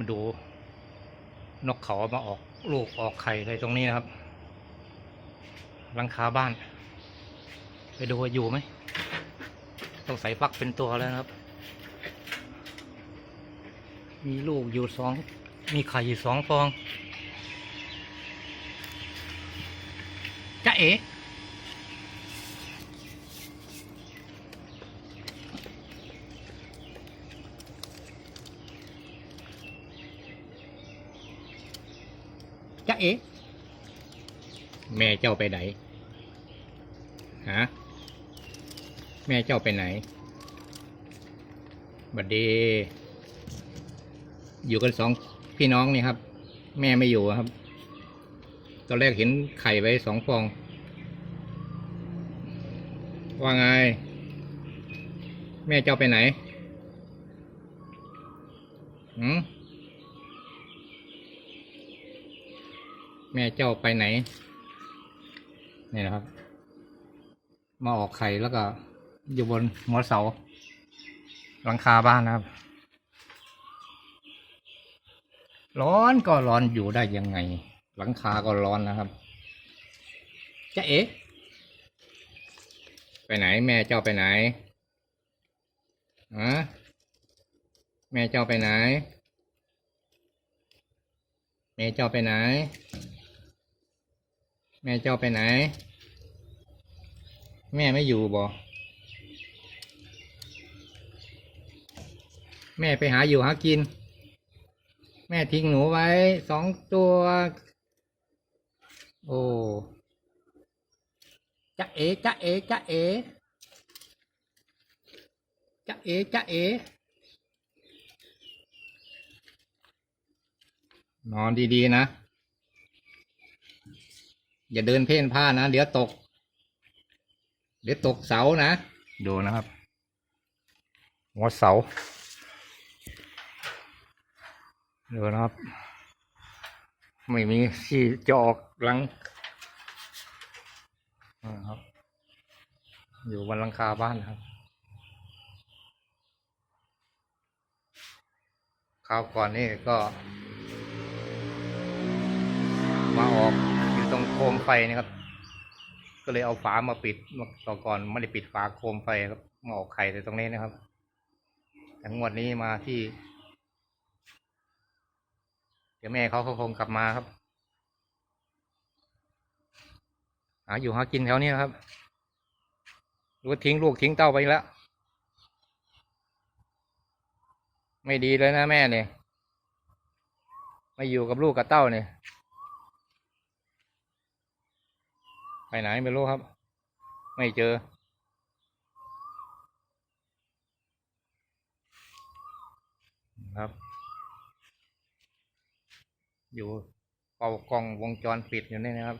มาดู นกเขามาออกลูกออกไข่อะไรตรงนี้นะครับหลังคาบ้าน ไปดูว่าอยู่ไหม ต้องใส่ฟักเป็นตัวแล้วนะครับ มีลูกอยู่สอง มีไข่อยู่สองฟองจ๊ะเอ๋ จ๊ะเอ๋แม่เจ้าไปไหนฮะแม่เจ้าไปไหนบัดดี อยู่กันสองพี่น้องนี่ครับ แม่ไม่อยู่ครับ ตอนแรกเห็นไข่ไว้สองฟอง ว่าไง แม่เจ้าไปไหนหืม แม่เจ้าไปไหนนี่นะครับ มาออกไข่แล้วก็ อยู่บนหัวเสาหลังคาบ้านนะครับ ร้อนก็ร้อนอยู่ได้ยังไง หลังคาก็ร้อนนะครับจะเอ๋ไปไหน แม่เจ้าไปไหนอะแม่เจ้าไปไหน แม่เจ้าไปไหน แม่เจ้าไปไหน แม่ไม่อยู่บ่แม่ไปหาอยู่หากิน แม่ทิ้งหนูไว้สองตัว โอ้จะเอจะเอจะเอจะเอจะเอนอนดี ๆ นะ อย่าเดินเพ่นพ่านนะ เดี๋ยวตก เดี๋ยวตกเสานะ ดูนะครับ หัวเสา ดูนะครับ ไม่มีที่จะออกหลังนะครับ อยู่บนหลังคาบ้านครับคราวก่อนนี่ก็ มาออกอยู่ตรงโค มไฟนะครับ ก็เลยเอาฝามาปิดมื่อต่อก่อนไม่ได้ปิดฝาโคมไฟครับมาออกไข่แต่ตรงนี้นะครับแต่งวดนี้มาที่ เดี๋ยวแม่เขาเขาคงกลับมาครับหาอยู่หากินแถวนี้นะครับรือว่าทิ้งลูกทิ้งเต้าไปแล้ว ไม่ดีเลยนะแม่เนี่ยไม่อยู่กับลูกกับเต้าเนี่ย ไปไหนไม่รู้ครับ ไม่เจอ ครับ อยู่เป่ากล้องวงจรปิดอยู่นี่นะครับ